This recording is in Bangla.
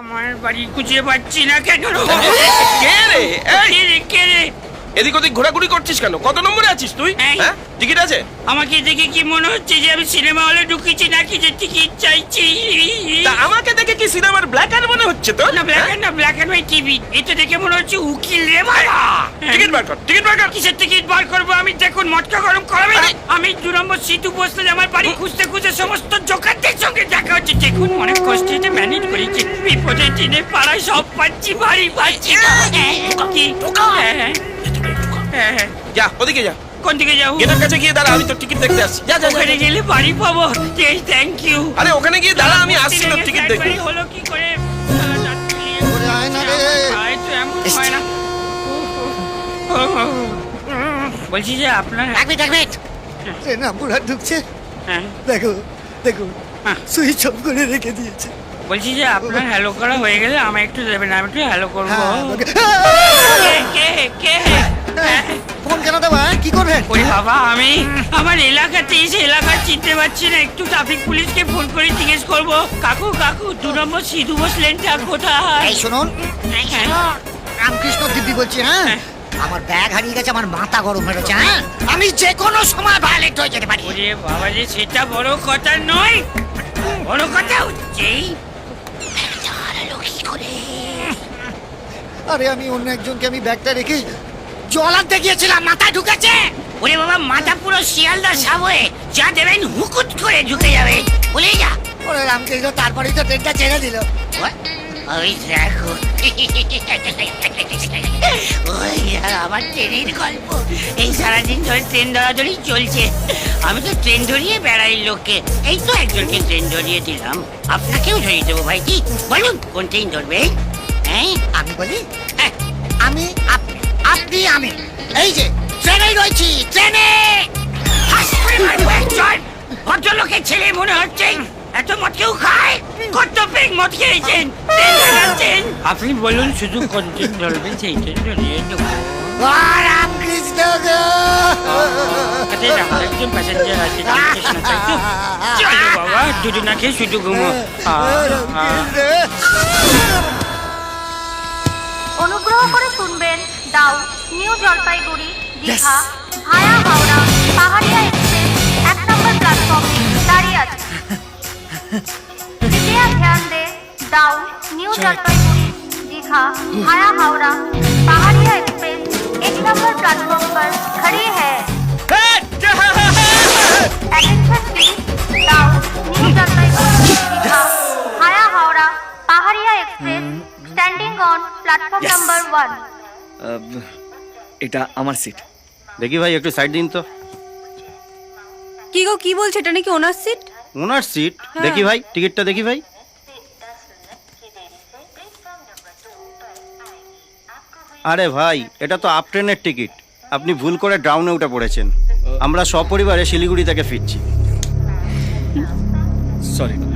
আমার বাড়ি খুঁজে পাচ্ছি না কেন কে রে? এই, কে রে? কে রে? এদিক ওদিক ঘোরাঘুরি করছিস কেন? কত নম্বরে আছিস তুই? এই। হ্যাঁ? টিকিট আছে? আমাকে দেখে কি মনে হচ্ছে যে আমি সিনেমা হলে ঢুকেছি নাকি যে টিকিট চাইছি? তা আমাকে দেখে কি সিনেমার ব্ল্যাক আর মনে হচ্ছে তো না ব্ল্যাক এন্ড না ব্ল্যাক এন্ড হোয়াইট টিভি এটা দেখে মনে হচ্ছে উকিল রে মারা। টিকিট বার কর টিকিট বার কর। কিসের টিকিট বার করব? আমি দেখুন মটকা গরম করাবে না আরে! আমি দু নম্বর সিটু বসলে আমার বাড়ি খুঁজতে খুঁজতে সমস্ত জোকারদের সঙ্গে দেখা হচ্ছে। দেখুন অনেক কষ্টে এটা ম্যানেজ করেছি। বিপদের দিনে পাড়ায় সব পাচ্ছি বাড়ি পাচ্ছি। না কি? হ্যাঁ, হ্যাঁ, হ্যাঁ। যা ওদিকে যা। কোন দিকে যাব? গেটের কাছে গিয়ে দাঁড়া আমি তোর টিকিট দেখতে আসছি। যা যা যা, ওখানে গেলে বাড়ি পাবো। থ্যাংক ইউ আরে ওখানে গিয়ে দাঁড়া আমি আসছি তোর টিকিট দেখতে। হলো কি করে? আয় না রে। আয় তো এমন হয় না। বলছি যে আপনার এক মিনিট এক মিনিট। ট্রেন আমপুরা ঢুকছে। হ্যাঁ। দেখো দেখো হ্যাঁ। সুইচ অফ করে রেখে দিয়েছে। বলছি যে আপনার হ্যালো করা হয়ে গেলে আমায় একটু দেবেন আমি একটু হ্যালো করব। হ্যাঁ, কে কে কে? হ্যাঁ। ফোন কেন দেবো হ্যাঁ? কি করবেন? ওরে বাবা আমি আমার এলাকাতে এসে এলাকা চিনতে পারছি না একটু ট্রাফিক পুলিশকে ফোন করে জিজ্ঞেস করব। কাকু কাকু দু নম্বর সিধু বস লেনটা কোথায়? শুনুন। হ্যাঁ। রামকৃষ্ণ দিব্যি বলছি হ্যাঁ। আমার ব্যাগ হারিয়ে গেছে আমার মাথা গরম হয়ে গেছে হ্যাঁ? আমি যে কোনো সময় ভায়োলেট হয়ে যেতে পারি। ওরে বাবা যে সেটা বড় কথা নয়। বড় কথা হচ্ছে আরে আমি অন্য একজনকে আমি ব্যাগটা রেখে জল আনতে গিয়েছিলাম মাথা ঢুকেছে। ওরে বাবা মাথা পুরো শিয়ালদা সাবয়ে যা দেবেন হুকুট করে ঢুকে যাবে। বলে যা। ওরে রামকৃষ্ণ তারপরেই তো ট্রেনটা ছেড়ে দিল। ওই দেখো। ওই আমার ট্রেনের গল্প। এই সারাদিন ধরে ট্রেন ধরাধরি চলছে। আমি তো ট্রেন ধরিয়ে বেড়াই লোককে। এই তো একজনকে ট্রেন ধরিয়ে দিলাম। আপনাকেও ধরিয়ে দেবো ভাইজি বলুন কোন ট্রেন ধরবে? হ্যাঁ আমি বলি? হ্যাঁ, আমি আপনি আমি। এই যে ট্রেনে রয়েছি ট্রেনে! ভদ্রলোকের ছেলে মনে হচ্ছে এত মদ কেউ খায়? কত পেক মদ খেয়েছেন। আপনি বলুন শুধু ধরবেন ধরিয়ে দেবো রামকৃষ্ণ একজন প্যাসেঞ্জার আছে? চলো বাবা ঘুমো। অনুগ্রহ করে শুনবেন দাও নিউ জলপাইগুড়ি দীঘা ভায়া হাওড়া পাহাড়িয়া जलपाईगुड़ी दीघा भाया हावड़ा पहाड़िया एक्सप्रेस एक नंबर प्लेटफॉर्म पर खड़ी है Attention please, down new Jalpaiguri Digha Bhaya Howrah Paharia express standing on platform Yes. Number one ah, এটা আমার সিট দেখি ভাই একটু সাইড দিন তো কি গো কি বলছে এটা নাকি ওনার সিট ওনার সিট দেখি ভাই টিকিটটা দেখি ভাই আরে ভাই, এটা তো আপ ট্রেনের টিকিট। আপনি ভুল করে ডাউনে উঠে পড়েছেন। আমরা সপরিবারে শিলিগুড়ি থেকে ফিরছি। সরি।